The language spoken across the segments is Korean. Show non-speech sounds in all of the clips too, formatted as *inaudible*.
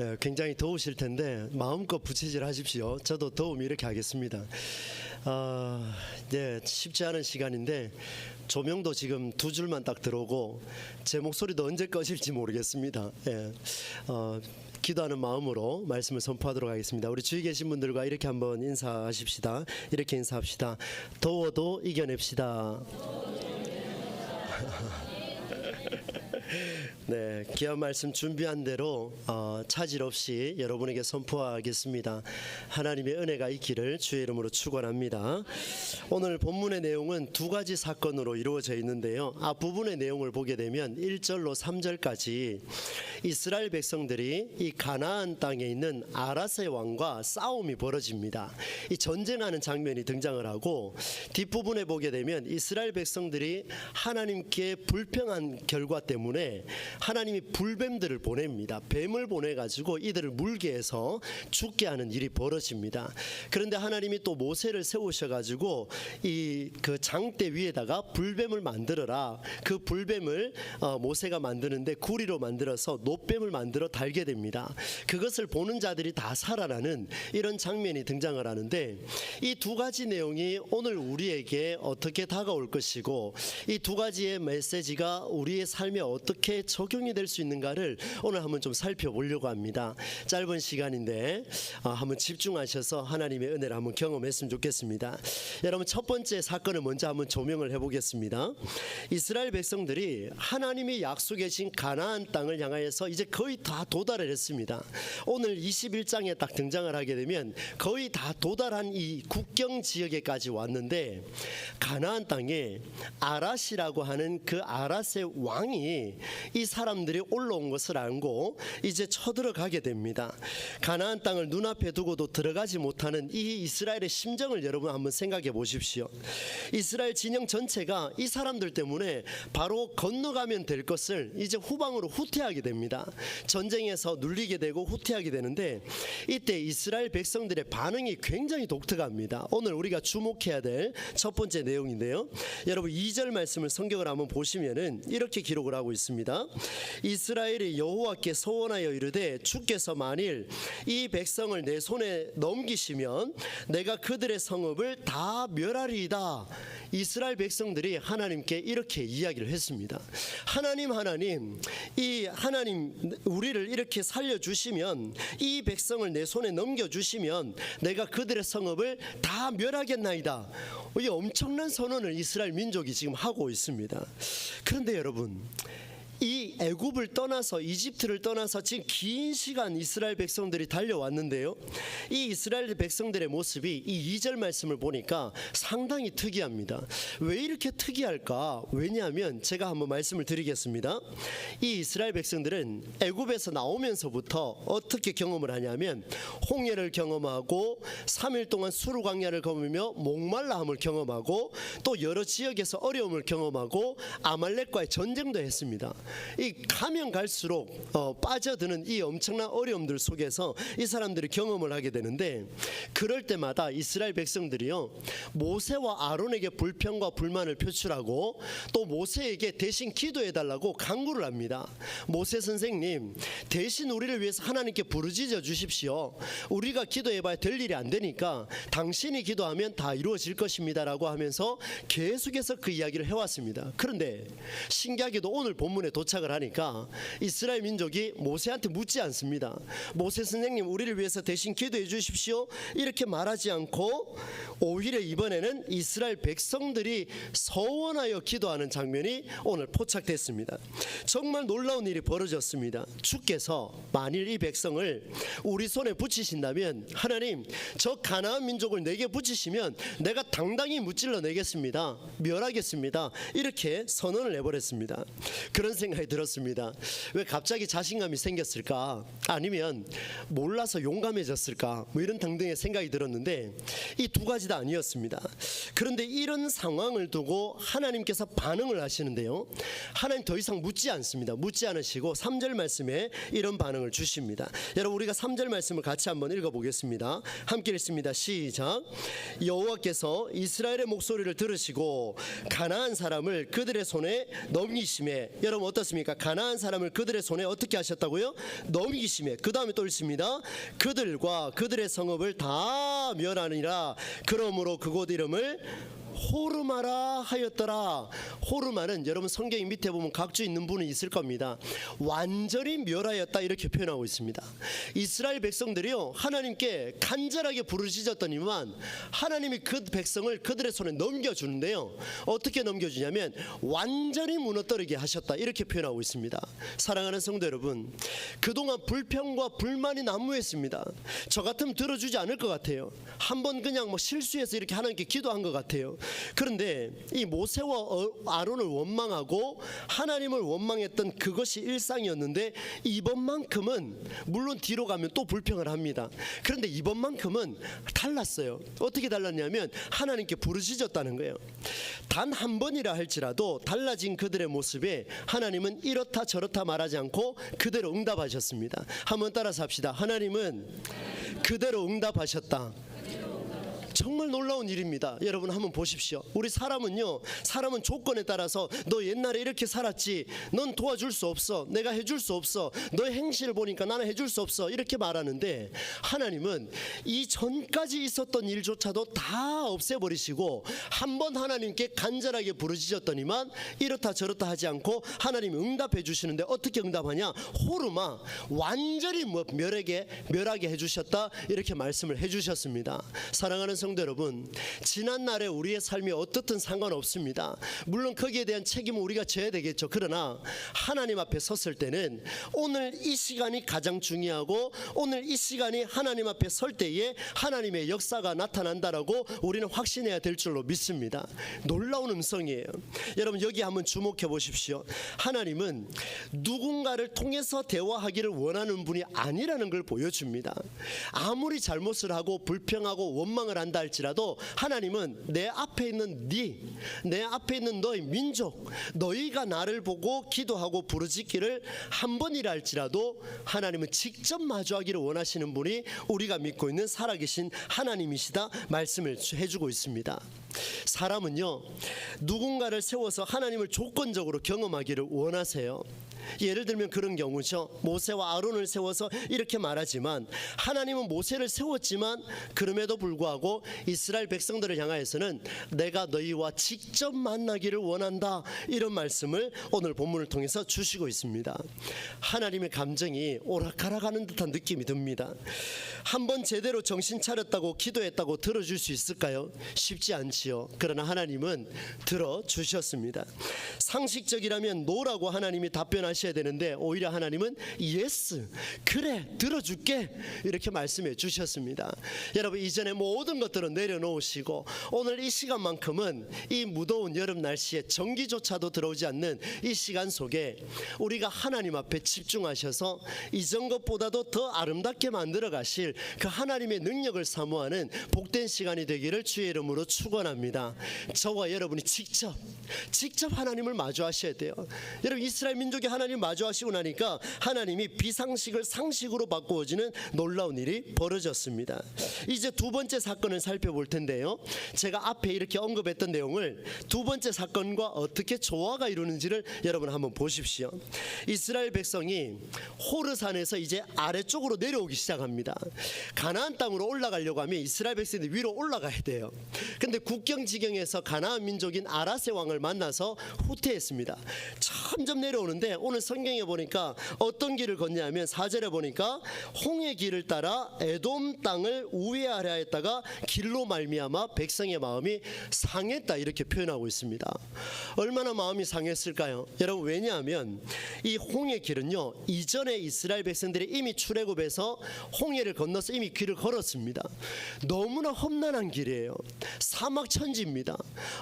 예, 굉장히 더우실 텐데 마음껏 부채질 하십시오. 저도 더우면 이렇게 하겠습니다. 아, 네, 쉽지 않은 시간인데 조명도 지금 두 줄만 딱 들어오고 제 목소리도 언제 꺼질지 모르겠습니다. 예, 어, 기도하는 마음으로 말씀을 선포하도록 하겠습니다. 우리 주위 계신 분들과 이렇게 한번 인사하십시다. 이렇게 인사합시다. 더워도 이겨냅시다. *laughs* 네, 귀한 말씀 준비한 대로 어, 차질 없이 여러분에게 선포하겠습니다. 하나님의 은혜가 있기를 주의 이름으로 축원합니다. 오늘 본문의 내용은 두 가지 사건으로 이루어져 있는데요. 앞부분의 내용을 보게 되면 1절로 3절까지 이스라엘 백성들이 이 가나안 땅에 있는 아라세 왕과 싸움이 벌어집니다. 이 전쟁하는 장면이 등장을 하고 뒷부분에 보게 되면 이스라엘 백성들이 하나님께 불평한 결과 때문에 하나님이 불뱀들을 보냅니다. 뱀을 보내 가지고 이들을 물게 해서 죽게 하는 일이 벌어집니다. 그런데 하나님이 또 모세를 세우셔 가지고 이 그 장대 위에다가 불뱀을 만들어라. 그 불뱀을 어, 모세가 만드는데 구리로 만들어서 노뱀을 만들어 달게 됩니다. 그것을 보는 자들이 다 살아나는 이런 장면이 등장을 하는데 이 두 가지 내용이 오늘 우리에게 어떻게 다가올 것이고 이 두 가지의 메시지가 우리의 삶에 어떻게 적용 이 될 수 있는가를 오늘 한번 좀 살펴보려고 합니다. 짧은 시간인데 아, 한번 집중하셔서 하나님의 은혜를 한번 경험했으면 좋겠습니다. 여러분 첫 번째 사건을 먼저 한번 조명을 해보겠습니다. 이스라엘 백성들이 하나님이 약속해신 가나안 땅을 향하여서 이제 거의 다 도달을 했습니다. 오늘 21장에 딱 등장을 하게 되면 거의 다 도달한 이 국경 지역에까지 왔는데 가나안 땅에 아라시라고 하는 그 아라스의 왕이 이 사람들이 올라온 것을 알고 이제 쳐들어가게 됩니다. 가나안 땅을 눈앞에 두고도 들어가지 못하는 이 이스라엘의 심정을 여러분 한번 생각해 보십시오. 이스라엘 진영 전체가 이 사람들 때문에 바로 건너가면 될 것을 이제 후방으로 후퇴하게 됩니다. 전쟁에서 눌리게 되고 후퇴하게 되는데 이때 이스라엘 백성들의 반응이 굉장히 독특합니다. 오늘 우리가 주목해야 될 첫 번째 내용인데요. 여러분 2절 말씀을 성경을 한번 보시면은 이렇게 기록을 하고 있습니다. 이스라엘이 여호와께 소원하여 이르되 주께서 만일 이 백성을 내 손에 넘기시면 내가 그들의 성읍을 다 멸하리이다. 이스라엘 백성들이 하나님께 이렇게 이야기를 했습니다. 하나님 하나님 이 하나님 우리를 이렇게 살려 주시면 이 백성을 내 손에 넘겨 주시면 내가 그들의 성읍을 다 멸하겠나이다. 이 엄청난 선언을 이스라엘 민족이 지금 하고 있습니다. 그런데 여러분 이 애굽을 떠나서 이집트를 떠나서 지금 긴 시간 이스라엘 백성들이 달려왔는데요. 이 이스라엘 백성들의 모습이 이 2절 말씀을 보니까 상당히 특이합니다. 왜 이렇게 특이할까? 왜냐하면 제가 한번 말씀을 드리겠습니다. 이 이스라엘 백성들은 애굽에서 나오면서부터 어떻게 경험을 하냐면 홍해를 경험하고 3일 동안 수루 광야를 경험하며 목말라함을 경험하고 또 여러 지역에서 어려움을 경험하고 아말렉과의 전쟁도 했습니다. 이 가면 갈수록 어, 빠져드는 이 엄청난 어려움들 속에서 이 사람들이 경험을 하게 되는데 그럴 때마다 이스라엘 백성들이요 모세와 아론에게 불평과 불만을 표출하고 또 모세에게 대신 기도해 달라고 강구를 합니다. 모세 선생님 대신 우리를 위해서 하나님께 부르짖어 주십시오. 우리가 기도해봐야 될 일이 안 되니까 당신이 기도하면 다 이루어질 것입니다라고 하면서 계속해서 그 이야기를 해왔습니다. 그런데 신기하게도 오늘 본문에 도착을 하니까 이스라엘 민족이 모세한테 묻지 않습니다. 모세 선생님 우리를 위해서 대신 기도해 주십시오. 이렇게 말하지 않고 오히려 이번에는 이스라엘 백성들이 서원하여 기도하는 장면이 오늘 포착됐습니다. 정말 놀라운 일이 벌어졌습니다. 주께서 만일 이 백성을 우리 손에 붙이신다면 하나님 저 가나안 민족을 내게 붙이시면 내가 당당히 무찔러 내겠습니다. 멸하겠습니다. 이렇게 선언을 내버렸습니다. 그런 생각 이 들었습니다. 왜 갑자기 자신감이 생겼을까? 아니면 몰라서 용감해졌을까? 뭐 이런 등등의 생각이 들었는데 이 두 가지 다 아니었습니다. 그런데 이런 상황을 두고 하나님께서 반응을 하시는데요. 하나님 더 이상 묻지 않습니다. 묻지 않으시고 3절 말씀에 이런 반응을 주십니다. 여러분 우리가 3절 말씀을 같이 한번 읽어 보겠습니다. 함께 읽습니다. 시작. 여호와께서 이스라엘의 목소리를 들으시고 가나안 사람을 그들의 손에 넘기심에 여러분 어떻 어떻습니까? 가나안 사람을 그들의 손에 어떻게 하셨다고요? 넘기심에 그 다음에 또 있습니다. 그들과 그들의 성읍을 다 멸하니라. 그러므로 그곳 이름을 호르마라 하였더라. 호르마는 여러분 성경 밑에 보면 각주 있는 분이 있을 겁니다. 완전히 멸하였다 이렇게 표현하고 있습니다. 이스라엘 백성들이요 하나님께 간절하게 부르짖었더니만 하나님이 그 백성을 그들의 손에 넘겨주는데요. 어떻게 넘겨주냐면 완전히 무너뜨리게 하셨다 이렇게 표현하고 있습니다. 사랑하는 성도 여러분, 그동안 불평과 불만이 난무했습니다. 저 같으면 들어주지 않을 것 같아요. 한번 그냥 뭐 실수해서 이렇게 하나님께 기도한 것 같아요. 그런데 이 모세와 어- 아론을 원망하고 하나님을 원망했던 그것이 일상이었는데 이번만큼은 물론 뒤로 가면 또 불평을 합니다. 그런데 이번만큼은 달랐어요. 어떻게 달랐냐면 하나님께 부르짖었다는 거예요. 단 한 번이라 할지라도 달라진 그들의 모습에 하나님은 이렇다 저렇다 말하지 않고 그대로 응답하셨습니다. 한번 따라서 합시다. 하나님은 그대로 응답하셨다. 정말 놀라운 일입니다. 여러분 한번 보십시오. 우리 사람은요, 사람은 조건에 따라서 너 옛날에 이렇게 살았지, 넌 도와줄 수 없어, 내가 해줄 수 없어, 너의 행실을 보니까 나는 해줄 수 없어 이렇게 말하는데 하나님은 이 전까지 있었던 일조차도 다 없애버리시고 한 번 하나님께 간절하게 부르짖었더니만 이렇다 저렇다 하지 않고 하나님이 응답해 주시는데 어떻게 응답하냐? 호르마 완전히 뭐 멸하게 멸하게 해주셨다 이렇게 말씀을 해주셨습니다. 사랑하는 성도 여러분, 지난 날에 우리의 삶이 어떻든 상관없습니다. 물론 거기에 대한 책임은 우리가 져야 되겠죠. 그러나 하나님 앞에 섰을 때는 오늘 이 시간이 가장 중요하고 오늘 이 시간이 하나님 앞에 설 때에 하나님의 역사가 나타난다라고 우리는 확신해야 될 줄로 믿습니다. 놀라운 음성이에요. 여러분 여기 한번 주목해 보십시오. 하나님은 누군가를 통해서 대화하기를 원하는 분이 아니라는 걸 보여줍니다. 아무리 잘못을 하고 불평하고 원망을 한다 할지라도 하나님은 내 앞에 있는 네, 내 앞에 있는 너의 민족, 너희가 나를 보고 기도하고 부르짖기를 한 번이라 할지라도 하나님은 직접 마주하기를 원하시는 분이 우리가 믿고 있는 살아계신 하나님이시다 말씀을 해주고 있습니다. 사람은요 누군가를 세워서 하나님을 조건적으로 경험하기를 원하세요. 예를 들면 그런 경우죠. 모세와 아론을 세워서 이렇게 말하지만 하나님은 모세를 세웠지만 그럼에도 불구하고 이스라엘 백성들을 향하여서는 내가 너희와 직접 만나기를 원한다 이런 말씀을 오늘 본문을 통해서 주시고 있습니다. 하나님의 감정이 오락가락하는 듯한 느낌이 듭니다. 한번 제대로 정신 차렸다고 기도했다고 들어줄 수 있을까요? 쉽지 않지요. 그러나 하나님은 들어 주셨습니다. 상식적이라면 노라고 하나님이 답변하 셔야 되는데 오히려 하나님은 예스 그래 들어줄게 이렇게 말씀해 주셨습니다. 여러분 이전에 모든 것들은 내려놓으시고 오늘 이 시간만큼은 이 무더운 여름 날씨에 전기조차도 들어오지 않는 이 시간 속에 우리가 하나님 앞에 집중하셔서 이전 것보다도 더 아름답게 만들어 가실 그 하나님의 능력을 사모하는 복된 시간이 되기를 주의 이름으로 축원합니다. 저와 여러분이 직접 직접 하나님을 마주하셔야 돼요. 여러분 이스라엘 민족이 하나 님 마주하시고 나니까 하나님이 비상식을 상식으로 바꾸어지는 놀라운 일이 벌어졌습니다. 이제 두 번째 사건을 살펴볼 텐데요. 제가 앞에 이렇게 언급했던 내용을 두 번째 사건과 어떻게 조화가 이루는지를 여러분 한번 보십시오. 이스라엘 백성이 호르산에서 이제 아래쪽으로 내려오기 시작합니다. 가나안 땅으로 올라가려고 하면 이스라엘 백성들이 위로 올라가야 돼요. 근데 국경 지경에서 가나안 민족인 아라세 왕을 만나서 후퇴했습니다. 점점 내려오는데 오늘 성경에 보니까 어떤 길을 걷냐면 사절에 보니까 홍해 길을 따라 에돔 땅을 우회하려 했다가 길로 말미암아 백성의 마음이 상했다 이렇게 표현하고 있습니다. 얼마나 마음이 상했을까요? 여러분 왜냐하면 이 홍해 길은요 이전에 이스라엘 백성들이 이미 출애굽해서 홍해를 건너서 이미 길을 걸었습니다. 너무나 험난한 길이에요. 사막 천지입니다.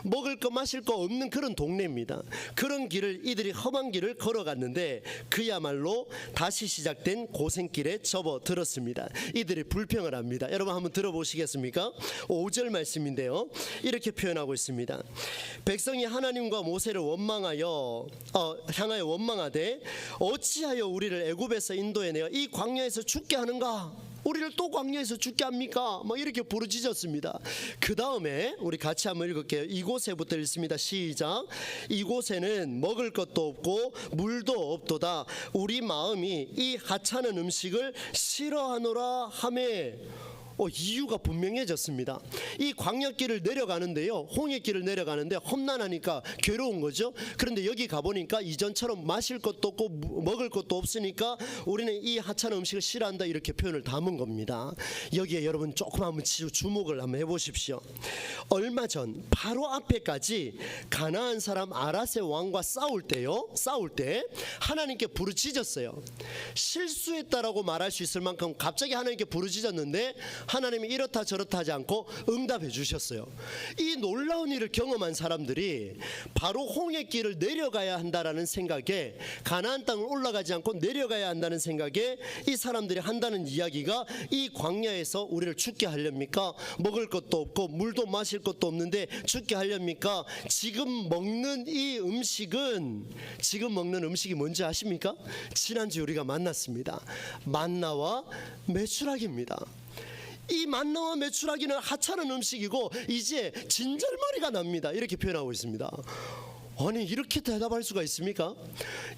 먹을 거 마실 거 없는 그런 동네입니다. 그런 길을 이들이 험한 길을 걸어갔는데 그야말로 다시 시작된 고생길에 접어들었습니다. 이들이 불평을 합니다. 여러분 한번 들어보시겠습니까? 5절 말씀인데요. 이렇게 표현하고 있습니다. 백성이 하나님과 모세를 원망하여 어, 향하여 원망하되 어찌하여 우리를 애굽에서 인도해 내어 이 광야에서 죽게 하는가? 우리를 또 광야에서 죽게 합니까? 막 이렇게 부르짖었습니다. 그 다음에 우리 같이 한번 읽을게요. 이곳에부터 읽습니다. 시작. 이곳에는 먹을 것도 없고 물도 없도다. 우리 마음이 이 하찮은 음식을 싫어하노라 하매 어, 이유가 분명해졌습니다. 이 광야길을 내려가는데요. 홍해길을 내려가는데 험난하니까 괴로운 거죠. 그런데 여기 가보니까 이전처럼 마실 것도 없고 무- 먹을 것도 없으니까 우리는 이 하찮은 음식을 싫어한다 이렇게 표현을 담은 겁니다. 여기에 여러분 조금 한번 주- 주목을 한번 해보십시오. 얼마 전 바로 앞에까지 가나안 사람 아라세 왕과 싸울 때요. 싸울 때 하나님께 부르짖었어요. 실수했다라고 말할 수 있을 만큼 갑자기 하나님께 부르짖었는데 하나님이 이렇다 저렇다 하지 않고 응답해 주셨어요. 이 놀라운 일을 경험한 사람들이 바로 홍해 길을 내려가야 한다라는 생각에 가나안 땅을 올라가지 않고 내려가야 한다는 생각에 이 사람들이 한다는 이야기가 이 광야에서 우리를 죽게 하렵니까? 먹을 것도 없고 물도 마실 것도 없는데 죽게 하렵니까? 지금 먹는 이 음식은 지금 먹는 음식이 뭔지 아십니까? 지난주 우리가 만났습니다. 만나와 메추라기입니다. 이 만나와 메추라기는 하찮은 음식이고 이제 진절머리가 납니다. 이렇게 표현하고 있습니다. 아니 이렇게 대답할 수가 있습니까?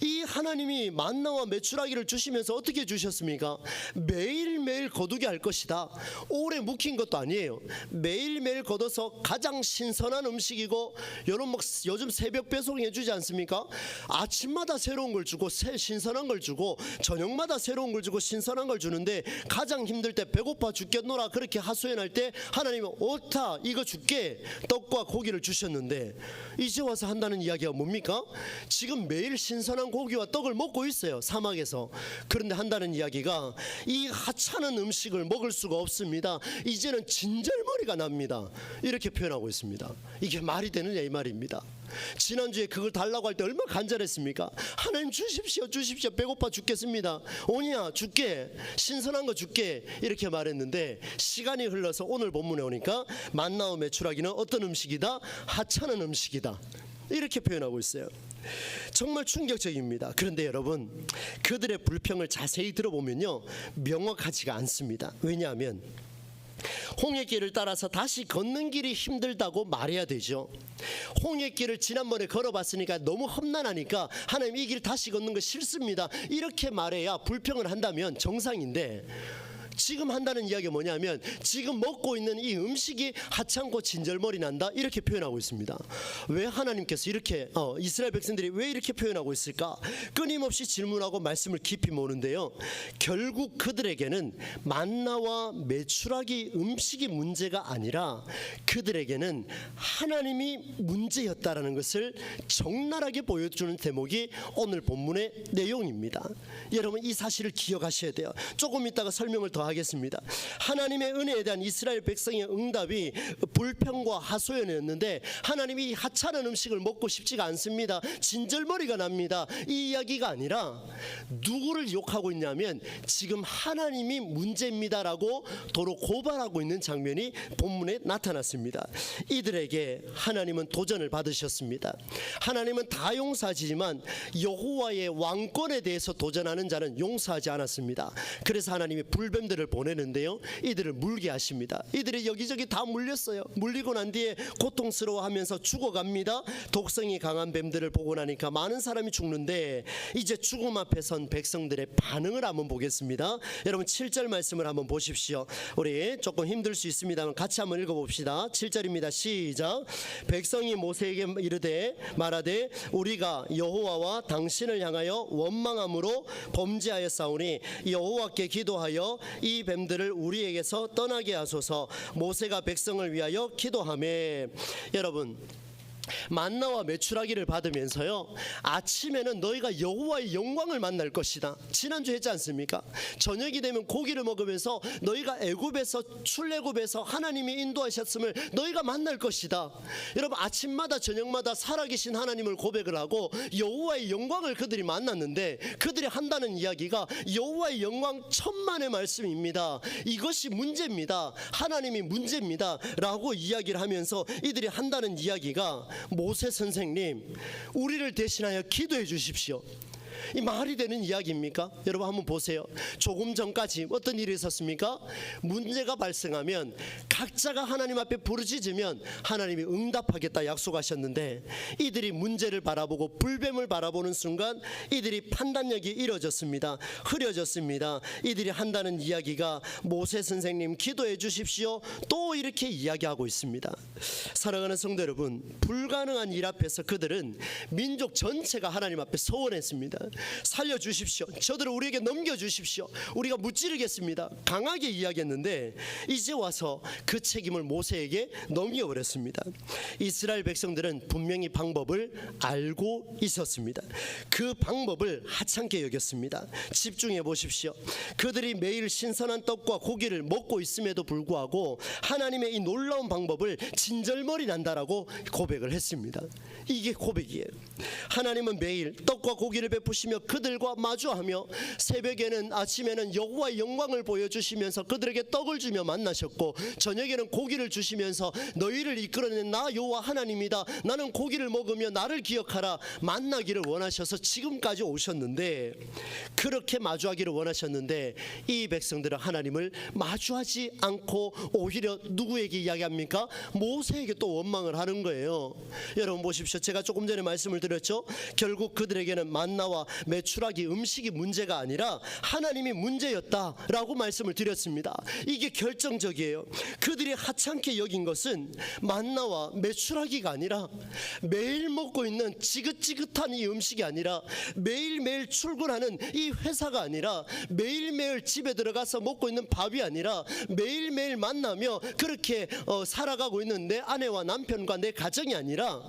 이 하나님이 만나와 메추라기를 주시면서 어떻게 주셨습니까? 매일매일 거두게 할 것이다. 오래 묵힌 것도 아니에요. 매일매일 걷어서 가장 신선한 음식이고 요즘 새벽 배송해 주지 않습니까? 아침마다 새로운 걸 주고 새 신선한 걸 주고 저녁마다 새로운 걸 주고 신선한 걸 주는데 가장 힘들 때 배고파 죽겠노라 그렇게 하소연할 때 하나님은 옳다 이거 줄게 떡과 고기를 주셨는데 이제 와서 한다는 이야기 가 뭡니까? 지금 매일 신선한 고기와 떡을 먹고 있어요 사막에서 그런데 한다는 이야기가 이 하찮은 음식을 먹을 수가 없습니다 이제는 진절머리가 납니다 이렇게 표현하고 있습니다 이게 말이 되느냐 이 말입니다 지난주에 그걸 달라고 할 때 얼마나 간절했습니까? 하나님 주십시오, 주십시오. 배고파 죽겠습니다. 오냐, 줄게. 신선한 거 줄게. 이렇게 말했는데 시간이 흘러서 오늘 본문에 오니까 만나와 메추라기는 어떤 음식이다? 하찮은 음식이다. 이렇게 표현하고 있어요. 정말 충격적입니다. 그런데 여러분, 그들의 불평을 자세히 들어보면요. 명확하지가 않습니다. 왜냐하면 홍해길을 따라서 다시 걷는 길이 힘들다고 말해야 되죠. 홍해길을 지난번에 걸어봤으니까 너무 험난하니까 하나님 이 길 다시 걷는 거 싫습니다. 이렇게 말해야 불평을 한다면 정상인데 지금 한다는 이야기가 뭐냐면 지금 먹고 있는 이 음식이 하찮고 진절머리 난다 이렇게 표현하고 있습니다. 왜 하나님께서 이렇게 어, 이스라엘 백성들이 왜 이렇게 표현하고 있을까? 끊임없이 질문하고 말씀을 깊이 모는데요. 결국 그들에게는 만나와 메추라기 음식이 문제가 아니라 그들에게는 하나님이 문제였다라는 것을 적나라하게 보여주는 대목이 오늘 본문의 내용입니다. 여러분 이 사실을 기억하셔야 돼요. 조금 이따가 설명을 더 하겠습니다. 하나님의 은혜에 대한 이스라엘 백성의 응답이 불평과 하소연이었는데 하나님이 하찮은 음식을 먹고 싶지가 않습니다. 진절머리가 납니다. 이 이야기가 아니라 누구를 욕하고 있냐면 지금 하나님이 문제입니다라고 도로 고발하고 있는 장면이 본문에 나타났습니다. 이들에게 하나님은 도전을 받으셨습니다. 하나님은 다 용서하지만 여호와의 왕권에 대해서 도전하는 자는 용서하지 않았습니다. 그래서 하나님이 불뱀 들을 보내는데요. 이들을 물게 하십니다. 이들이 여기저기 다 물렸어요. 물리고 난 뒤에 고통스러워하면서 죽어갑니다. 독성이 강한 뱀들을 보고 나니까 많은 사람이 죽는데 이제 죽음 앞에 선 백성들의 반응을 한번 보겠습니다. 여러분 7절 말씀을 한번 보십시오. 우리 조금 힘들 수 있습니다만 같이 한번 읽어봅시다. 7절입니다. 시작. 백성이 모세에게 이르되 말하되 우리가 여호와와 당신을 향하여 원망함으로 범죄하였사오니 여호와께 기도하여 이 뱀들을 우리에게서 떠나게 하소서. 모세가 백성을 위하여 기도하매 여러분 만나와 메추라기를 받으면서요 아침에는 너희가 여호와의 영광을 만날 것이다. 지난주 했지 않습니까? 저녁이 되면 고기를 먹으면서 너희가 애굽에서 출애굽에서 하나님이 인도하셨음을 너희가 만날 것이다. 여러분 아침마다 저녁마다 살아계신 하나님을 고백을 하고 여호와의 영광을 그들이 만났는데 그들이 한다는 이야기가 여호와의 영광 천만의 말씀입니다. 이것이 문제입니다. 하나님이 문제입니다. 라고 이야기를 하면서 이들이 한다는 이야기가 모세 선생님 우리를 대신하여 기도해 주십시오. 이 말이 되는 이야기입니까? 여러분 한번 보세요. 조금 전까지 어떤 일이 있었습니까? 문제가 발생하면 각자가 하나님 앞에 부르짖으면 하나님이 응답하겠다 약속하셨는데 이들이 문제를 바라보고 불뱀을 바라보는 순간 이들이 판단력이 이뤄졌습니다. 흐려졌습니다. 이들이 한다는 이야기가 모세 선생님 기도해 주십시오. 또 이렇게 이야기하고 있습니다. 사랑하는 성도 여러분, 불가능한 일 앞에서 그들은 민족 전체가 하나님 앞에 서원했습니다. 살려 주십시오. 저들을 우리에게 넘겨 주십시오. 우리가 무찌르겠습니다. 강하게 이야기했는데 이제 와서 그 책임을 모세에게 넘겨 버렸습니다. 이스라엘 백성들은 분명히 방법을 알고 있었습니다. 그 방법을 하찮게 여겼습니다. 집중해 보십시오. 그들이 매일 신선한 떡과 고기를 먹고 있음에도 불구하고 하나님의 이 놀라운 방법을 진절머리 난다라고 고백을 했습니다. 이게 고백이에요. 하나님은 매일 떡과 고기를 베푸시 며 그들과 마주하며 새벽에는 아침에는 여호와의 영광을 보여주시면서 그들에게 떡을 주며 만나셨고 저녁에는 고기를 주시면서 너희를 이끌어낸 나 여호와 하나님이다. 나는 고기를 먹으며 나를 기억하라. 만나기를 원하셔서 지금까지 오셨는데 그렇게 마주하기를 원하셨는데 이 백성들은 하나님을 마주하지 않고 오히려 누구에게 이야기합니까? 모세에게 또 원망을 하는 거예요. 여러분 보십시오. 제가 조금 전에 말씀을 드렸죠. 결국 그들에게는 만나와 매출하기 음식이 문제가 아니라 하나님이 문제였다라고 말씀을 드렸습니다. 이게 결정적이에요. 그들이 하찮게 여긴 것은 만나와 매출하기가 아니라 매일 먹고 있는 지긋지긋한 이 음식이 아니라 매일매일 출근하는 이 회사가 아니라 매일매일 집에 들어가서 먹고 있는 밥이 아니라 매일매일 만나며 그렇게 어, 살아가고 있는 내 아내와 남편과 내 가정이 아니라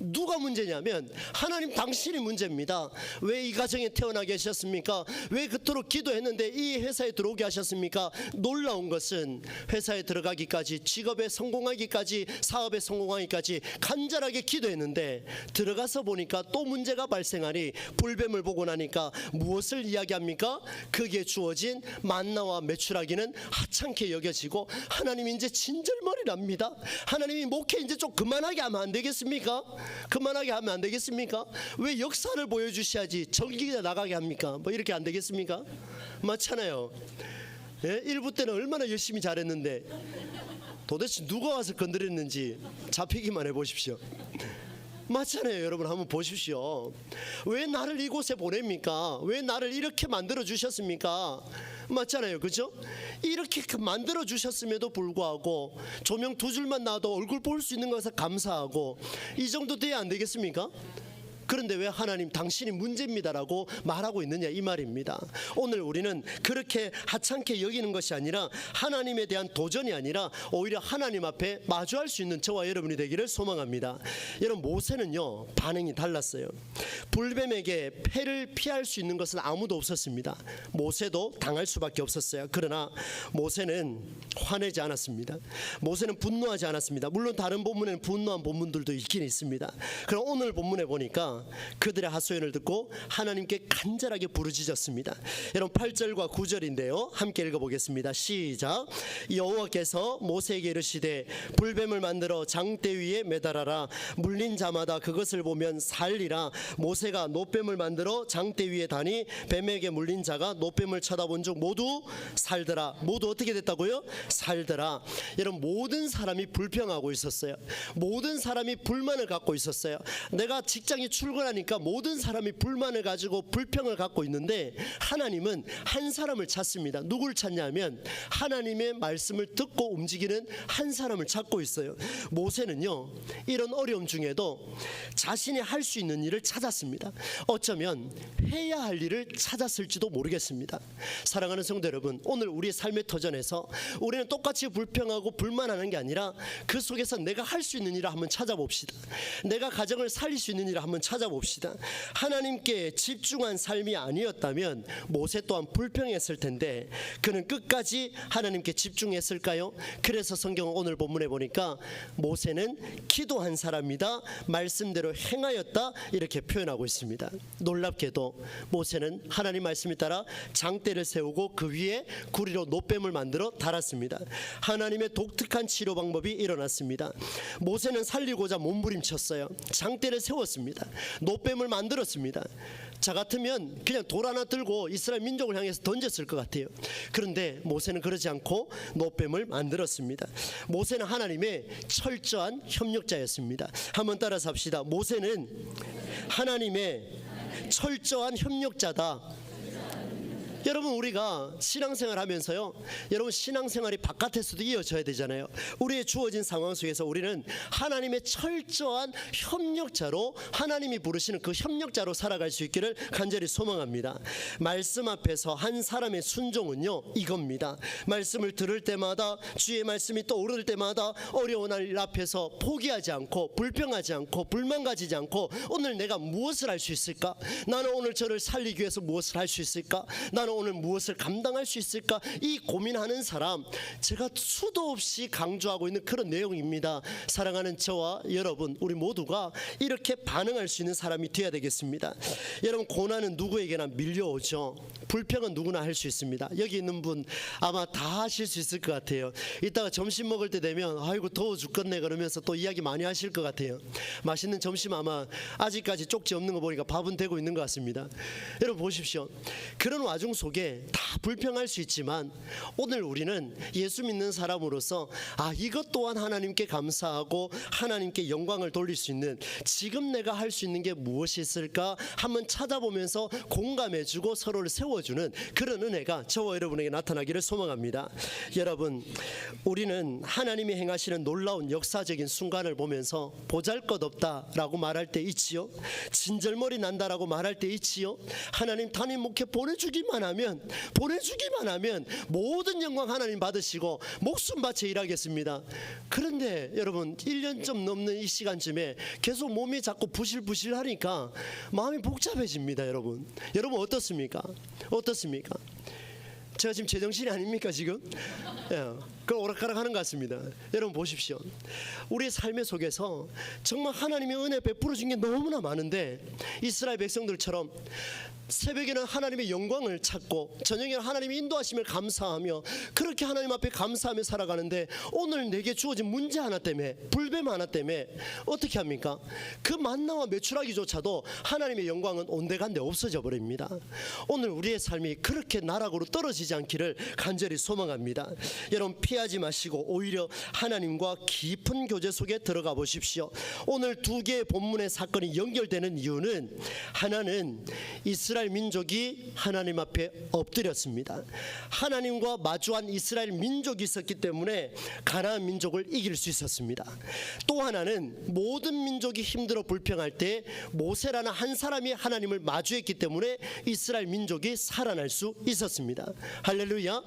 누가 문제냐면 하나님 당신이 문제입니다. 왜 이 가정에 태어나 계셨습니까? 왜 그토록 기도했는데 이 회사에 들어오게 하셨습니까? 놀라운 것은 회사에 들어가기까지 직업에 성공하기까지 사업에 성공하기까지 간절하게 기도했는데 들어가서 보니까 또 문제가 발생하니 불뱀을 보고 나니까 무엇을 이야기합니까? 그게 주어진 만나와 매출하기는 하찮게 여겨지고 하나님 이제 진절머리 납니다. 하나님이 목회 이제 좀 그만하게 하면 안 되겠습니까? 그만하게 하면 안 되겠습니까? 왜 역사를 보여주셔야지 전기가 나가게 합니까? 뭐 이렇게 안 되겠습니까? 맞잖아요. 예? 일부 때는 얼마나 열심히 잘했는데 도대체 누가 와서 건드렸는지 잡히기만 해보십시오. 맞잖아요, 여러분. 한번 보십시오. 왜 나를 이곳에 보냅니까? 왜 나를 이렇게 만들어 주셨습니까? 맞잖아요, 그죠? 이렇게 그 만들어 주셨음에도 불구하고 조명 두 줄만 놔도 얼굴 볼 수 있는 것에 감사하고 이 정도 돼야 안 되겠습니까? 그런데 왜 하나님 당신이 문제입니다라고 말하고 있느냐 이 말입니다. 오늘 우리는 그렇게 하찮게 여기는 것이 아니라 하나님에 대한 도전이 아니라 오히려 하나님 앞에 마주할 수 있는 저와 여러분이 되기를 소망합니다. 여러분 모세는요 반응이 달랐어요. 불뱀에게 패를 피할 수 있는 것은 아무도 없었습니다. 모세도 당할 수밖에 없었어요. 그러나 모세는 화내지 않았습니다. 모세는 분노하지 않았습니다. 물론 다른 본문에는 분노한 본문들도 있긴 있습니다. 그럼 오늘 본문에 보니까 그들의 하소연을 듣고 하나님께 간절하게 부르짖었습니다. 여러분 8절과 9절인데요. 함께 읽어보겠습니다. 시작. 여호와께서 모세에게 이르시되 불뱀을 만들어 장대 위에 매달아라. 물린 자마다 그것을 보면 살리라. 모세가 노뱀을 만들어 장대 위에 다니 뱀에게 물린 자가 노뱀을 쳐다본 즉 모두 살더라. 모두 어떻게 됐다고요? 살더라. 여러분 모든 사람이 불평하고 있었어요. 모든 사람이 불만을 갖고 있었어요. 내가 직장에 출 근하니까 모든 사람이 불만을 가지고 불평을 갖고 있는데 하나님은 한 사람을 찾습니다. 누굴 찾냐면 하나님의 말씀을 듣고 움직이는 한 사람을 찾고 있어요. 모세는요 이런 어려움 중에도 자신이 할 수 있는 일을 찾았습니다. 어쩌면 해야 할 일을 찾았을지도 모르겠습니다. 사랑하는 성도 여러분, 오늘 우리의 삶의 터전에서 우리는 똑같이 불평하고 불만하는 게 아니라 그 속에서 내가 할 수 있는 일을 한번 찾아봅시다. 내가 가정을 살릴 수 있는 일을 한번 찾아 봅시다. 하나님께 집중한 삶이 아니었다면 모세 또한 불평했을 텐데 그는 끝까지 하나님께 집중했을까요? 그래서 성경은 오늘 본문에 보니까 모세는 기도한 사람이다. 말씀대로 행하였다. 이렇게 표현하고 있습니다. 놀랍게도 모세는 하나님 말씀에 따라 장대를 세우고 그 위에 구리로 노뱀을 만들어 달았습니다. 하나님의 독특한 치료 방법이 일어났습니다. 모세는 살리고자 몸부림쳤어요. 장대를 세웠습니다. 노뱀을 만들었습니다. 자 같으면 그냥 돌 하나 들고 이스라엘 민족을 향해서 던졌을 것 같아요. 그런데 모세는 그러지 않고 노뱀을 만들었습니다. 모세는 하나님의 철저한 협력자였습니다. 한번 따라서 합시다. 모세는 하나님의 철저한 협력자다. 여러분 우리가 신앙생활 하면서요 여러분 신앙생활이 바깥에서도 이어져야 되잖아요. 우리의 주어진 상황 속에서 우리는 하나님의 철저한 협력자로 하나님이 부르시는 그 협력자로 살아갈 수 있기를 간절히 소망합니다. 말씀 앞에서 한 사람의 순종은요 이겁니다. 말씀을 들을 때마다 주의 말씀이 떠오를 때마다 어려운 날 앞에서 포기하지 않고 불평하지 않고 불만 가지지 않고 오늘 내가 무엇을 할 수 있을까? 나는 오늘 저를 살리기 위해서 무엇을 할 수 있을까? 나는 오늘 무엇을 감당할 수 있을까? 이 고민하는 사람 제가 수도 없이 강조하고 있는 그런 내용입니다. 사랑하는 저와 여러분 우리 모두가 이렇게 반응할 수 있는 사람이 되어야 되겠습니다. 여러분 고난은 누구에게나 밀려오죠. 불평은 누구나 할 수 있습니다. 여기 있는 분 아마 다 하실 수 있을 것 같아요. 이따가 점심 먹을 때 되면 아이고 더워 죽겠네. 그러면서 또 이야기 많이 하실 것 같아요. 맛있는 점심 아마 아직까지 쪽지 없는 거 보니까 밥은 되고 있는 것 같습니다. 여러분 보십시오. 그런 와중 속에 다 불평할 수 있지만 오늘 우리는 예수 믿는 사람으로서 아 이것 또한 하나님께 감사하고 하나님께 영광을 돌릴 수 있는 지금 내가 할 수 있는 게 무엇이 있을까 한번 찾아보면서 공감해주고 서로를 세워주는 그런 은혜가 저와 여러분에게 나타나기를 소망합니다. 여러분 우리는 하나님이 행하시는 놀라운 역사적인 순간을 보면서 보잘것없다라고 말할 때 있지요. 진절머리 난다라고 말할 때 있지요. 하나님 단임 목회 보내주기만 하면 보내주기만 하면 모든 영광 하나님 받으시고 목숨 바쳐 일하겠습니다. 그런데 여러분 1년 좀 넘는 이 시간쯤에 계속 몸이 자꾸 부실부실 하니까 마음이 복잡해집니다, 여러분. 여러분 어떻습니까? 어떻습니까? 제가 지금 제정신이 아닙니까 지금? 예, 그 오락가락하는 것 같습니다. 여러분 보십시오. 우리 삶의 속에서 정말 하나님의 은혜 베풀어 준 게 너무나 많은데 이스라엘 백성들처럼 새벽에는 하나님의 영광을 찾고 저녁에는 하나님의 인도하심을 감사하며 그렇게 하나님 앞에 감사하며 살아가는데 오늘 내게 주어진 문제 하나 때문에 불뱀 하나 때문에 어떻게 합니까? 그 만나와 매출하기조차도 하나님의 영광은 온데간데 없어져 버립니다. 오늘 우리의 삶이 그렇게 나락으로 떨어지지 않기를 간절히 소망합니다. 여러분 피하지 마시고 오히려 하나님과 깊은 교제 속에 들어가 보십시오. 오늘 두 개의 본문의 사건이 연결되는 이유는 하나는 이스라엘 민족이 하나님 앞에 엎드렸습니다. 하나님과 마주한 이스라엘 민족이 있었기 때문에 가나안 민족을 이길 수 있었습니다. 또 하나는 모든 민족이 힘들어 불평할 때 모세라는 한 사람이 하나님을 마주했기 때문에 이스라엘 민족이 살아날 수 있었습니다. 할렐루야.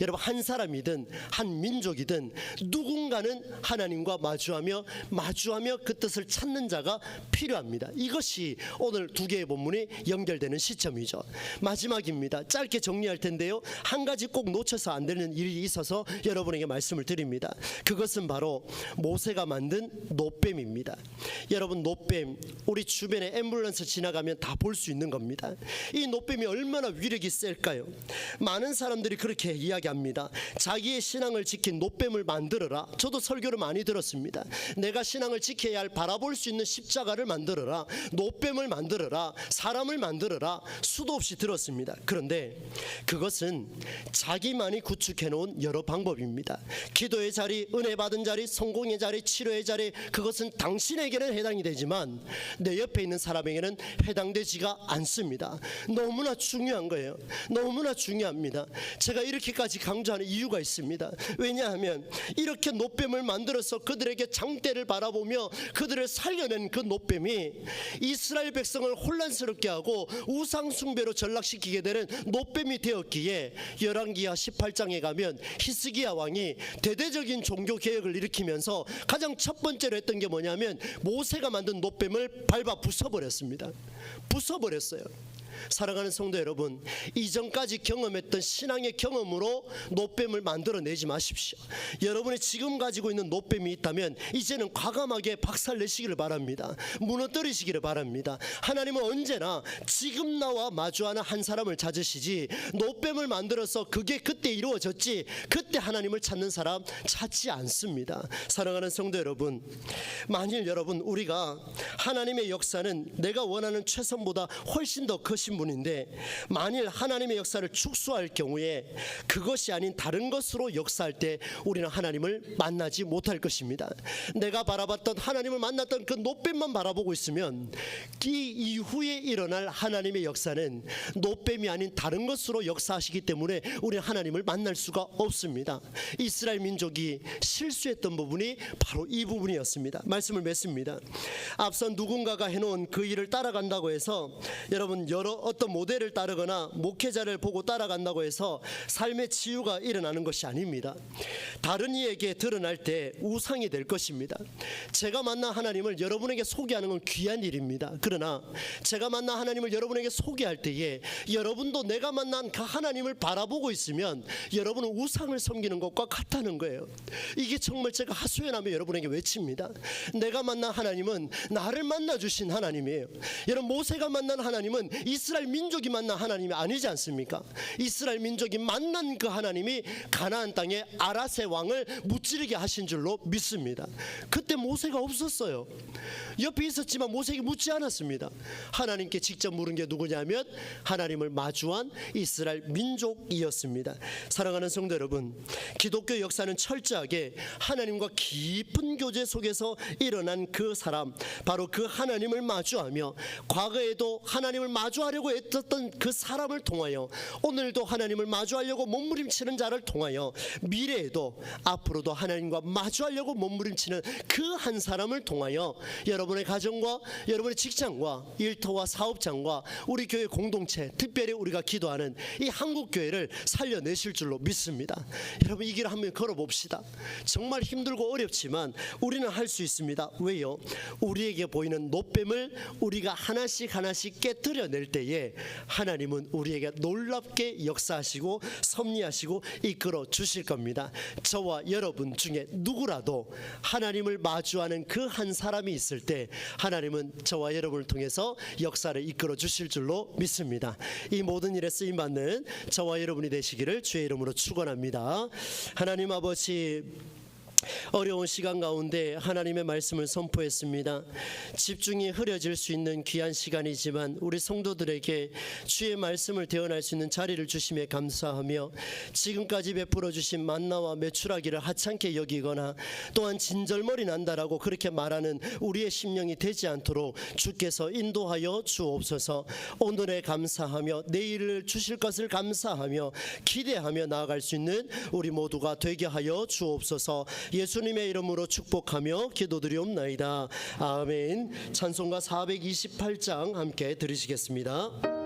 여러분 한 사람이든 한 민족이든 누군가는 하나님과 마주하며 마주하며 그 뜻을 찾는 자가 필요합니다. 이것이 오늘 두 개의 본문이 연결되는 시 점이죠. 마지막입니다. 짧게 정리할 텐데요. 한 가지 꼭 놓쳐서 안 되는 일이 있어서 여러분에게 말씀을 드립니다. 그것은 바로 모세가 만든 노뱀입니다. 여러분 노뱀 우리 주변에 앰뷸런스 지나가면 다 볼 수 있는 겁니다. 이 노뱀이 얼마나 위력이 셀까요? 많은 사람들이 그렇게 이야기합니다. 자기의 신앙을 지킨 노뱀을 만들어라. 저도 설교를 많이 들었습니다. 내가 신앙을 지켜야 할 바라볼 수 있는 십자가를 만들어라. 노뱀을 만들어라. 사람을 만들어라. 수도 없이 들었습니다. 그런데 그것은 자기만이 구축해 놓은 여러 방법입니다. 기도의 자리, 은혜 받은 자리, 성공의 자리, 치료의 자리 그것은 당신에게는 해당이 되지만 내 옆에 있는 사람에게는 해당되지가 않습니다. 너무나 중요한 거예요. 너무나 중요합니다. 제가 이렇게까지 강조하는 이유가 있습니다. 왜냐하면 이렇게 노뱀을 만들어서 그들에게 장대를 바라보며 그들을 살려낸 그 노뱀이 이스라엘 백성을 혼란스럽게 하고 우상 숭배로 전락시키게 되는 노뱀이 되었기에 열왕기하 18장에 가면 히스기야 왕이 대대적인 종교 개혁을 일으키면서 가장 첫 번째로 했던 게 뭐냐면 모세가 만든 노뱀을 밟아 부숴버렸습니다. 부숴버렸어요. 사랑하는 성도 여러분, 이전까지 경험했던 신앙의 경험으로 노뱀을 만들어내지 마십시오. 여러분이 지금 가지고 있는 노뱀이 있다면 이제는 과감하게 박살내시기를 바랍니다. 무너뜨리시기를 바랍니다. 하나님은 언제나 지금 나와 마주하는 한 사람을 찾으시지 노뱀을 만들어서 그게 그때 이루어졌지 그때 하나님을 찾는 사람 찾지 않습니다. 사랑하는 성도 여러분, 만일 여러분 우리가 하나님의 역사는 내가 원하는 최선보다 훨씬 더 크신 분인데 만일 하나님의 역사를 축소할 경우에 그것이 아닌 다른 것으로 역사할 때 우리는 하나님을 만나지 못할 것입니다. 내가 바라봤던 하나님을 만났던 그 노뱀만 바라보고 있으면 이 이후에 일어날 하나님의 역사는 노뱀이 아닌 다른 것으로 역사하시기 때문에 우리는 하나님을 만날 수가 없습니다. 이스라엘 민족이 실수했던 부분이 바로 이 부분이었습니다. 말씀을 맺습니다. 앞선 누군가가 해놓은 그 일을 따라간다고 해서 여러분 여러 어떤 모델을 따르거나 목회자를 보고 따라간다고 해서 삶의 치유가 일어나는 것이 아닙니다. 다른 이에게 드러날 때 우상이 될 것입니다. 제가 만난 하나님을 여러분에게 소개하는 건 귀한 일입니다. 그러나 제가 만난 하나님을 여러분에게 소개할 때에 여러분도 내가 만난 그 하나님을 바라보고 있으면 여러분은 우상을 섬기는 것과 같다는 거예요. 이게 정말 제가 하소연하며 여러분에게 외칩니다. 내가 만난 하나님은 나를 만나 주신 하나님이에요. 여러분 모세가 만난 하나님은 이 스라엘 민족이 만난 하나님이 아니지 않습니까? 이스라엘 민족이 만난 그 하나님이 가나안 땅에 아라세 왕을 무찌르게 하신 줄로 믿습니다. 그때 모세가 없었어요. 옆에 있었지만 모세에게 묻지 않았습니다. 하나님께 직접 물은 게 누구냐면 하나님을 마주한 이스라엘 민족이었습니다. 사랑하는 성도 여러분, 기독교 역사는 철저하게 하나님과 깊은 교제 속에서 일어난 그 사람, 바로 그 하나님을 마주하며 과거에도 하나님을 마주하려 고 애썼던 그 사람을 통하여 오늘도 하나님을 마주하려고 몸부림치는 자를 통하여 미래에도 앞으로도 하나님과 마주하려고 몸부림치는 그 한 사람을 통하여 여러분의 가정과 여러분의 직장과 일터와 사업장과 우리 교회 공동체 특별히 우리가 기도하는 이 한국 교회를 살려내실 줄로 믿습니다. 여러분 이길 한번 걸어봅시다. 정말 힘들고 어렵지만 우리는 할 수 있습니다. 왜요? 우리에게 보이는 노뱀을 우리가 하나씩 하나씩 깨뜨려낼 때에 하나님은 우리에게 놀랍게 역사하시고 섭리하시고 이끌어 주실 겁니다. 저와 여러분 중에 누구라도 하나님을 마주하는 그 한 사람이 있을 때 하나님은 저와 여러분을 통해서 역사를 이끌어 주실 줄로 믿습니다. 이 모든 일에 쓰임 받는 저와 여러분이 되시기를 주의 이름으로 축원합니다. 하나님 아버지 어려운 시간 가운데 하나님의 말씀을 선포했습니다. 집중이 흐려질 수 있는 귀한 시간이지만 우리 성도들에게 주의 말씀을 대언할 수 있는 자리를 주심에 감사하며 지금까지 베풀어 주신 만나와 매출하기를 하찮게 여기거나 또한 진절머리 난다라고 그렇게 말하는 우리의 심령이 되지 않도록 주께서 인도하여 주옵소서. 오늘에 감사하며 내일을 주실 것을 감사하며 기대하며 나아갈 수 있는 우리 모두가 되게 하여 주옵소서. 예수님의 이름으로 축복하며 기도드리옵나이다. 아멘. 찬송가 428장 함께 들으시겠습니다.